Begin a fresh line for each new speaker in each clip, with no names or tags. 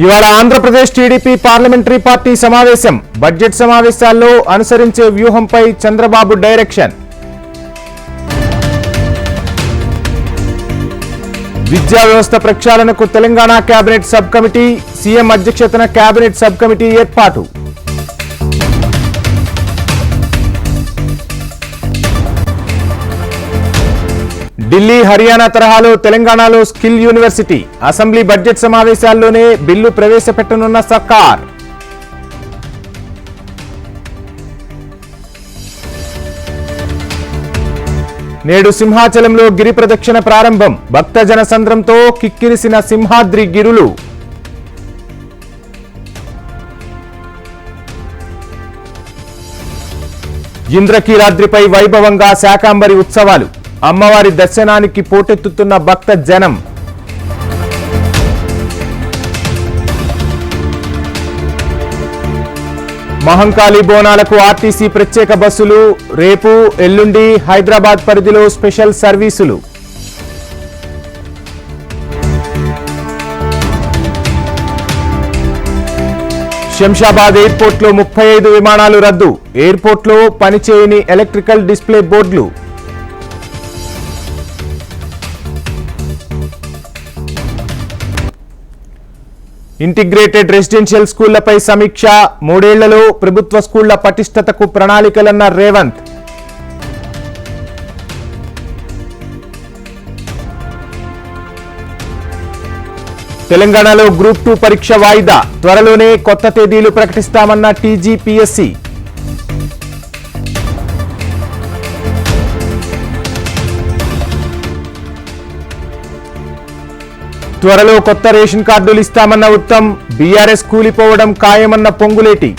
ఇవాళ Andhra Pradesh TDP parliamentary party సమావేశం. Budget సమావేశాల్లో అనుసరించే వ్యూహంపై చంద్రబాబు డైరెక్షన్. విద్యా వ్యవస్థ ప్రక్షాళనకు Telangana cabinet sub committee CM అధ్యక్షతన కేబినెట్ సబ్ కమిటీ ఏర్పాటు. ఢిల్లీ హర్యానా తరహాలో తెలంగాణలో స్కిల్ యూనివర్సిటీ అసెంబ్లీ బడ్జెట్ సమావేశాల్లోనే బిల్లు ప్రవేశపెట్టనున్న సర్కార్. నేడు సింహాచలంలో గిరి ప్రదక్షిణ ప్రారంభం. భక్త జనసంద్రంతో కిక్కిరిసిన సింహాద్రి గిరులు. ఇంద్రకీలాద్రిపై వైభవంగా శాకాంబరి ఉత్సవాలు. అమ్మవారి దర్శనానికి పోటెత్తుతున్న భక్త జనం. మహంకాళి బోనాలకు ఆర్టీసీ ప్రత్యేక బస్సులు రేపు ఎల్లుండి హైదరాబాద్ పరిధిలో స్పెషల్ సర్వీసులు. శంషాబాద్ ఎయిర్పోర్ట్లో ముప్పై ఐదు విమానాలు రద్దు. ఎయిర్పోర్ట్లో పనిచేయని ఎలక్ట్రికల్ డిస్ప్లే బోర్డులు. ఇంటిగ్రేటెడ్ రెసిడెన్షియల్ స్కూళ్ళపై సమీక్ష మూడేళ్ళలో ప్రభుత్వ స్కూళ్ళ పటిష్టతకు ప్రణాళికలన్న రేవంత్. తెలంగాణలో గ్రూప్ టూ పరీక్ష వాయిదా. త్వరలోనే కొత్త తేదీలు ప్రకటిస్తామన్న టీజీపీఎస్సీ త్వరలో కొత్త రేషన్ కార్డులు ఇస్తామన్న ఉత్తమ్ బీఆర్ఎస్ కూలిపోవడం ఖాయమన్న పొంగులేటి.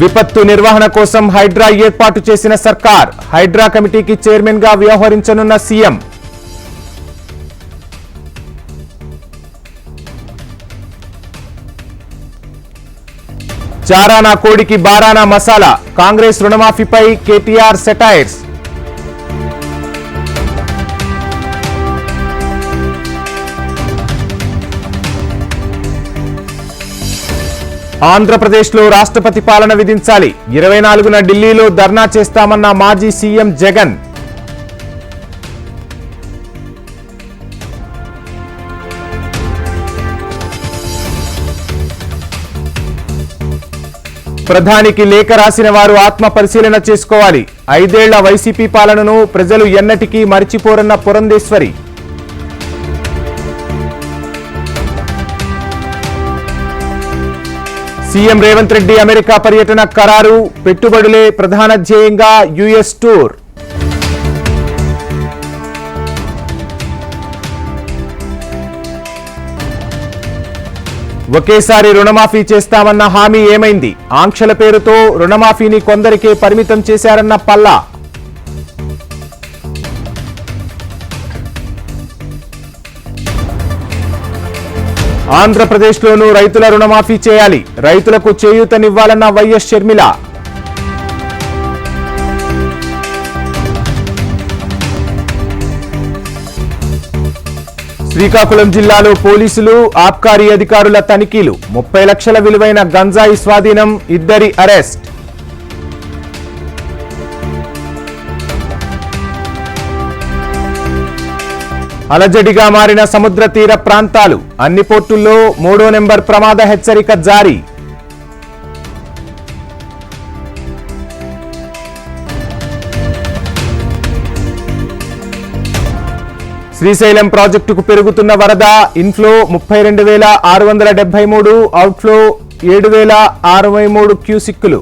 విపత్తు నిర్వహణ కోసం హైడ్రా ఏర్పాటు చేసిన సర్కార్ హైడ్రా కమిటీకి చైర్మన్గా వ్యవహరించనున్న సీఎం చారానా కోడికి బారానా మసాలా. కాంగ్రెస్ రుణమాఫీపై కేటీఆర్ సెటైర్స్ ఆంధ్రప్రదేశ్లో రాష్ట్రపతి పాలన విధించాలి. ఇరవై నాలుగున ఢిల్లీలో ధర్నా చేస్తామన్న మాజీ సీఎం జగన్. ప్రధానికి లేఖ రాసిన వారు ఆత్మ పరిశీలన చేసుకోవాలి. ఐదేళ్ళ వైసీపీ పాలనను ప్రజలు ఎన్నటికీ మరిచిపోరన్న పురంధేశ్వరి. సీఎం రేవంత్ రెడ్డి అమెరికా పర్యటన ఖరారు పెట్టుబడులే ప్రధాన ధ్యేయంగా యుఎస్ టూర్. ఒకేసారి రుణమాఫీ చేస్తామన్న హామీ ఏమైంది? ఆంక్షల పేరుతో రుణమాఫీని కొందరికే పరిమితం చేశారన్న పల్లా. ఆంధ్రప్రదేశ్లోనూ రైతుల రుణమాఫీ చేయాలి. రైతులకు చేయూతనివ్వాలన్న వైఎస్ షర్మిల. శ్రీకాకుళం జిల్లాలో పోలీసులు ఆబ్కారీ అధికారుల తనిఖీలు. ముప్పై లక్షల విలువైన గంజాయి స్వాధీనం ఇద్దరి అరెస్ట్. అలజడిగా మారిన సముద్ర తీర ప్రాంతాలు. అన్ని పోర్టుల్లో మూడో నెంబర్ ప్రమాద హెచ్చరిక జారీ. శ్రీశైలం ప్రాజెక్టుకు పెరుగుతున్న వరద ఇన్ఫ్లో ముప్పై రెండు వేల ఆరు వందల డెబ్బై మూడు అవుట్ఫ్లో ఏడు వేల అరవై మూడు క్యూసిక్కులు.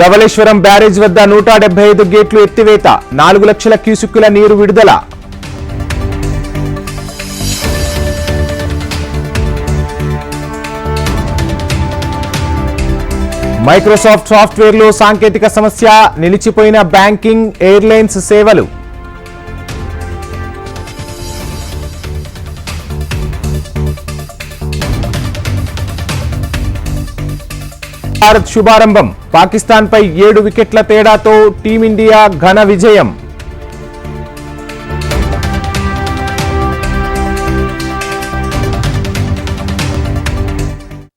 ధవళేశ్వరం బ్యారేజ్ వద్ద నూట డెబ్బై ఐదు గేట్లు ఎత్తివేత నాలుగు లక్షల క్యూసిక్కుల నీరు విడుదల. మైక్రోసాఫ్ట్ సాఫ్ట్వేర్లో సాంకేతిక సమస్య నిలిచిపోయిన బ్యాంకింగ్ ఎయిర్లైన్స్ సేవలు. భారత్ శుభారంభం. పాకిస్తాన్పై ఏడు వికెట్ల తేడాతో టీమిండియా ఘన విజయం.